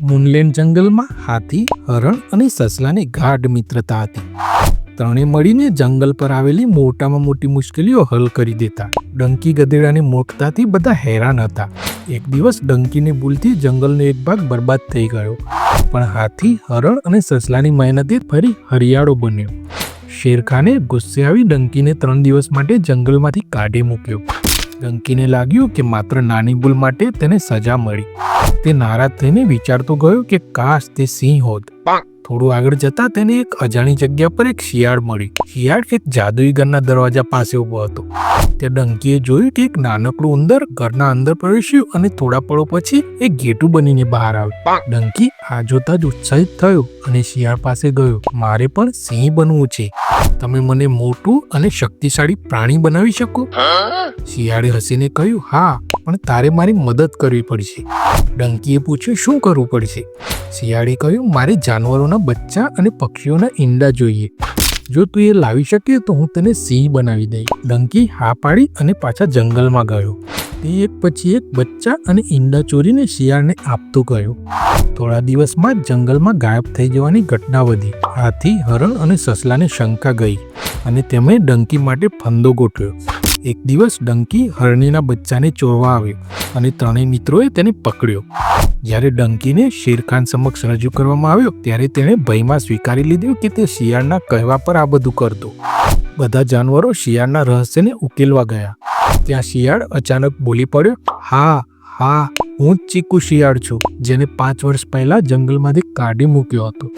મુનલેન્ડ જંગલમાં હાથી, હરણ અને સસલાની ગાઢ મિત્રતા હતી. ત્રણે મળીને જંગલ પર આવેલી મોટામાં મોટી મુશ્કેલીઓ હલ કરી દેતા. ડંકી ગધેડાની મોટતાથી બધા હેરાન હતા. એક દિવસ ડંકીની ભૂલથી જંગલનો એક ભાગ બરબાદ થઈ ગયો. પણ હાથી, હરણ અને સસલાની મહેનતે ફરી હરિયાળો બન્યો. શેરખાને ગુસ્સે આવી ડંકીને ત્રણ દિવસ માટે જંગલમાંથી કાઢી મૂક્યો. ડંકીને લાગ્યું કે માત્ર નાની ભૂલ માટે તેને સજા મળી. તે નારાજ થઈને વિચારતો ગયો કે કાશ તે સિંહ હોત. થોડું આગળ જતા તેને એક અજાણી જગ્યા પર એક શિયાળ મળી. શિયાળ એક જાદુઈ ઘરના દરવાજા પાસે ઊભો હતો. તે ડંકીએ જોયું કે એક નાનકડું ઉંદર ઘરના અંદર પ્રવેશ્યું અને થોડા પળો પછી એક ગેટું બનીને બહાર આવ્યું. ડંકી આ જોતા જ ઉત્સાહિત થયો અને શિયાળ પાસે ગયો. મારે પણ સિંહ બનવું છે. તમે મને મોટું અને શક્તિશાળી પ્રાણી બનાવી શકો? શિયાળે હસીને કહ્યું હા. પણ તારે મારી મદદ કરવી પડશે. ડંકીએ પૂછ્યું, શું કરવું પડશે? શિયાળે કહ્યું, મારે જાનવરોના બચ્ચા અને પક્ષીઓના ઈંડા જોઈએ. જો તું એ લાવી શકે તો હું તને સિંહ બનાવી દઈશ. ડંકી હા પાડી અને પાછા જંગલમાં ગયો. તે એક પછી એક બચ્ચા અને ઈંડા ચોરીને શિયાળને આપતો ગયો. થોડા દિવસમાં જંગલમાં ગાયબ થઈ જવાની ઘટના વધી. હાથી, હરણ અને સસલાને શંકા ગઈ અને તેમણે ડંકી માટે ફંદો ગોઠવ્યો. એક દિવસ ડંકી હરણીના બચ્ચાને ચોરવા આવ્યો અને ત્રણેય મિત્રોએ તેને પકડ્યો. જ્યારે ડંકીને શેરખાન સમક્ષ રજૂ કરવામાં આવ્યો, ત્યારે તેણે ભયમાં સ્વીકારી લીધું કે તે શિયાળના કહેવા પર આ બધું કરતો. બધા જાનવરો શિયાળના રહસ્યને ઉકેલવા ગયા. ત્યાં શિયાળ અચાનક બોલી પડ્યો, હા હા, હું ચીકુ શિયાળ છું, જેને પાંચ વર્ષ પહેલા જંગલમાંથી કાઢી મૂક્યો હતો.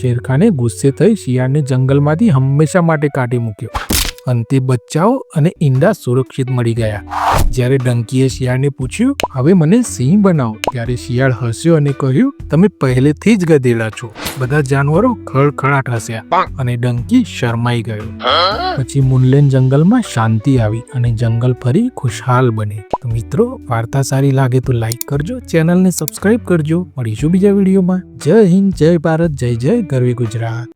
શેરખાને ગુસ્સે થઈ શિયાળને જંગલમાંથી હંમેશા માટે કાઢી મૂક્યો. અંતે બચ્ચાઓ અને ઈંડા સુરક્ષિત મળી ગયા. જ્યારે ડંકીએ શિયાળને પૂછ્યું, હવે મને સિંહ બનાવો. ત્યારે શિયાળ હસ્યો અને કહ્યું, તમે પહેલેથી જ ગધેડા છો. બધા જાનવરો ખળખળાટ હસ્યા અને ડંકી શરમાઈ ગયો. પછી મુનલેન જંગલમાં શાંતિ આવી અને જંગલ ફરી ખુશહાલ બને. તો મિત્રો, વાર્તા સારી લાગે તો લાઈક કરજો, ચેનલને સબસ્ક્રાઇબ કરજો. મળીશું બીજા વિડીયોમાં. જય હિન્દ, જય ભારત, જય જય ગરવી ગુજરાત.